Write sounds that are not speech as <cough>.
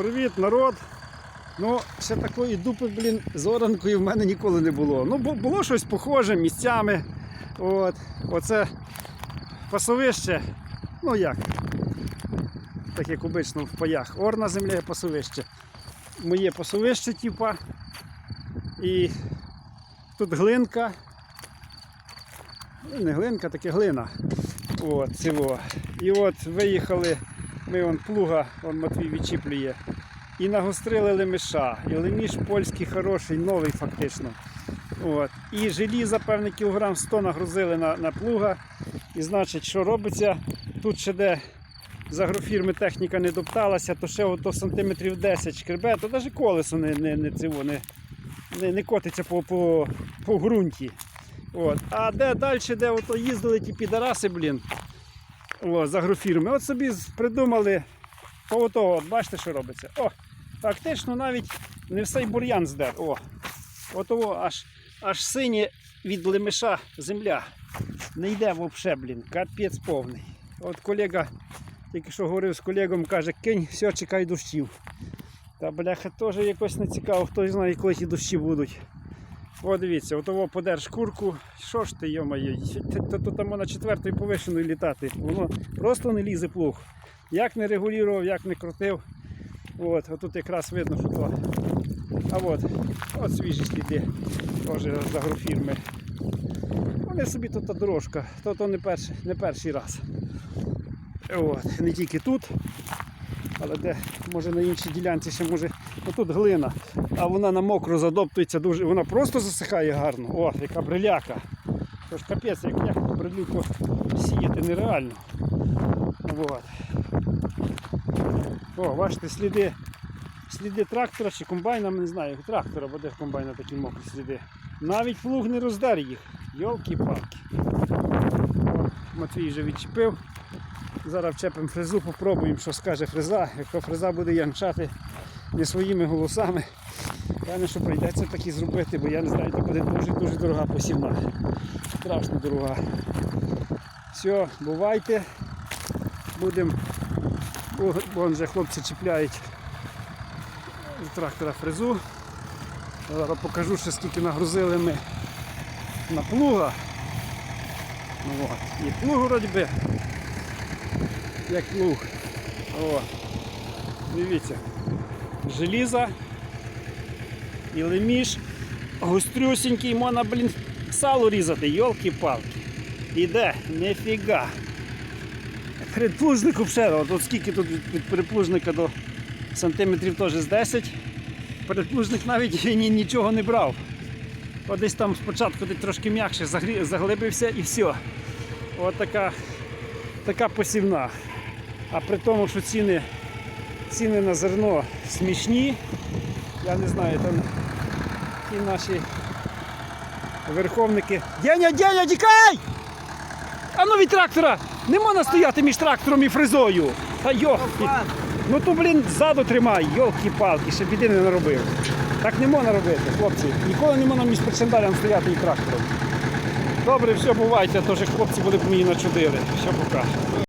Привіт, народ. Ну, ще такої дупи, блін, з оранкою в мене ніколи не було. Ну, бу- було щось похоже місцями. От. Оце пасовище. Ну як? Так як обично в паях. Орна земля пасовище. Моє пасовище, типа. І тут глинка. Ну, не глинка, таке глина. От, цього. І от виїхали, ми вон плуга, он Матвій відчіплює. І нагострили лемеша. І леміш польський хороший, новий фактично. От. І желіза, певний кілограм 100 нагрузили на, на плуга. І значить, що робиться? Тут ще де з агрофірми техніка не допталася, то ще ото сантиметрів 10 шкребе, то навіть колесо не, не, не, цього, не, не, не котиться по, по, по ґрунті. От. А де далі, де ото їздили ті підараси, блін, о, з агрофірми, от собі придумали то ото, от, бачите, що робиться. О, фактично навіть не все бур'ян здер. О, отого аж, аж синє від лемеша земля. Не йде взагалі, блін, капець повний. От колега, тільки що говорив з колегом, каже, кинь, все, чекай дощів. Та бляха теж якось не цікаво, хто знає, коли ті дощі будуть. О, дивіться, отого подер шкурку. Що ж ти, йомає, то, там на четвертої повишеною літати. Воно просто не лізе плуг. Як не регулював, як не крутив. От, отут якраз видно, що то. А от, от свіжі сліди теж з агрофірми. Вони собі тут та дорожка, то, то не, перший, не перший раз. От, не тільки тут, але де, може на іншій ділянці ще може. Отут глина, а вона на мокро задоптується дуже. Вона просто засихає гарно. О, яка бриляка. Тож капець, як, ту брилюку сіяти нереально. От. О, бачите, сліди. Сліди трактора чи комбайна, не знаю, трактора, бо де в комбайна такі мокрі сліди. Навіть плуг не роздер їх. Йолки-палки. Матвій вже відчепив. Зараз вчепимо фрезу, попробуємо, що скаже фреза. Якщо фреза буде янчати не своїми голосами, певне, що прийдеться так і зробити, бо я не знаю, це буде дуже-дуже дорога посівна. Страшно дорога. Все, бувайте. Будемо. Вон вже хлопці чіпляють з трактора фрезу. Зараз покажу, ще скільки нагрузили ми на плуга. Ну. І плуг вроді би. Як плуг. О. Дивіться. Желіза і леміш. Гострюсінький, можна, блін, сало різати, йолки-палки. Іде, нефіга. Передплужник взагалі, от, скільки тут від передплужника до сантиметрів теж з 10. Передплужник навіть <laughs> ні, нічого не брав. От десь там спочатку десь трошки м'якше заглибився і все. От така, така посівна. А при тому, що ціни, ціни на зерно смішні, я не знаю, там ті наші верховники. Деня, Деня, тікай! А ну від трактора! Не можна стояти між трактором і фрезою. Та йохи. Ну то, блін, ззаду тримай, йолки-палки, ще біди не наробив. Так не можна робити, хлопці. Ніколи не можна між причандалем стояти і трактором. Добре, все, бувайте, а то ж хлопці були б мені начудили. Все, пока.